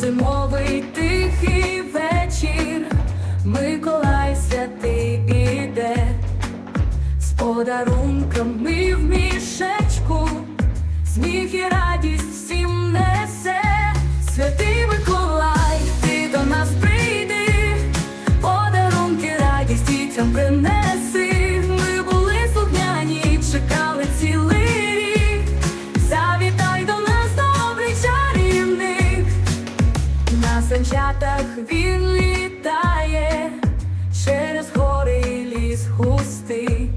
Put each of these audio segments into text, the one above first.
зимовий тихий вечір, Миколай святий піде, з подарунками в мішечку, сміх і радість всі. як він літає через гори ліс густий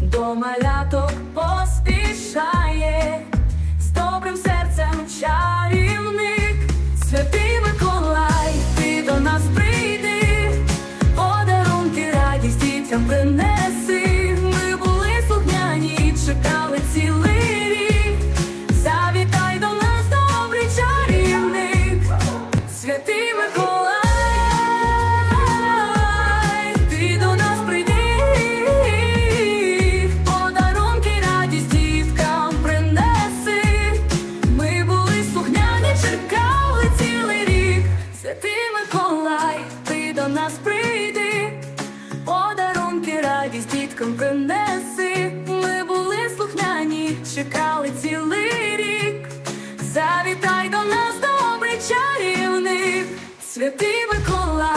до малято. Хай до нас добрий чарівник, святий Микола.